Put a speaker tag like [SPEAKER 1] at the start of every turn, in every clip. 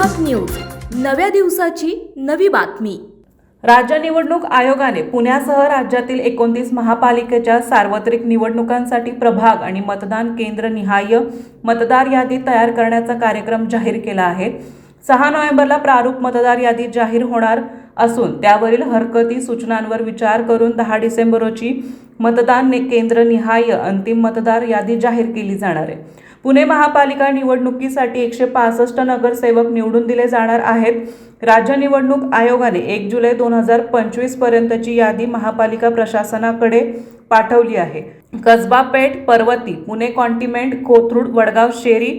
[SPEAKER 1] नव्या दिवसाची नवी बातमी.
[SPEAKER 2] राज्य निवडणूक आयोगाने पुण्यासह राज्यातील एकोणतीस महापालिकेच्या सार्वत्रिक निवडणुकांसाठी प्रभाग आणि मतदान केंद्र निहाय मतदार यादी तयार करण्याचा कार्यक्रम जाहीर केला आहे. सहा नोव्हेंबरला प्रारूप मतदार यादी जाहीर होणार असून त्यावरील हरकती सूचनांवर विचार करून दहा डिसेंबर रोजी मतदान केंद्र निहाय अंतिम मतदार यादी जाहीर केली जाणार आहे. पुणे महापालिका निवडणुकीसाठी एकशे पासष्ट नगरसेवक निवडून दिले जाणार आहेत. राज्य निवडणूक आयोगाने एक जुलै दोन हजार पंचवीस पर्यंतची यादी महापालिका प्रशासनाकडे पाठवली आहे. कसबा पेठ पर्वती पुणे कॉन्टिमेंट कोथरूड वडगाव शेरी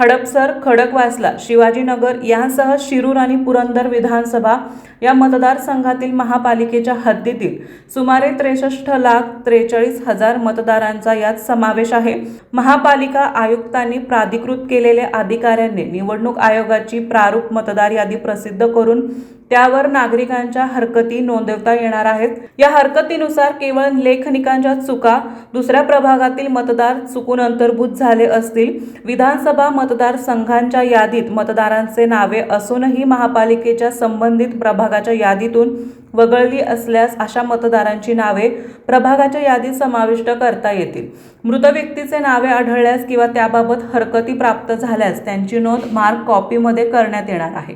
[SPEAKER 2] हडपसर खडकवासला शिवाजीनगर यांसह शिरूर आणि पुरंदर विधानसभा या मतदारसंघातील महापालिकेच्या हद्दीतील सुमारे त्रेसष्ट लाख त्रेचाळीस हजार मतदारांचा यात समावेश आहे. महापालिका आयुक्तांनी प्राधिकृत केलेल्या अधिकाऱ्यांनी निवडणूक आयोगाची प्रारूप मतदार यादी प्रसिद्ध करून त्यावर नागरिकांच्या हरकती नोंदवता येणार आहेत. या हरकतीनुसार केवळ लेखनिकांच्या चुका दुसऱ्या प्रभागातील मतदार चुकून अंतर्भूत झाले असतील विधानसभा मत मतदारसंघांच्या यादीत मतदारांचे नावे असूनही महापालिकेच्या संबंधित प्रभागाच्या यादीतून वगळली असल्यास अशा मतदारांची नावे प्रभागाच्या यादीत समाविष्ट करता येतील. मृत व्यक्तीचे नावे आढळल्यास किंवा त्याबाबत हरकती प्राप्त झाल्यास त्यांची नोंद मार्क कॉपीमध्ये करण्यात येणार आहे.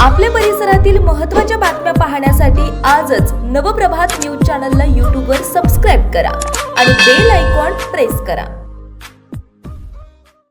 [SPEAKER 1] आपल्या परिसरातील महत्त्वाच्या बातम्या पाहण्यासाठी आजच नवप्रभात न्यूज चॅनलला यूट्यूबवर सबस्क्राईब करा आणि बेल आयकॉन प्रेस करा.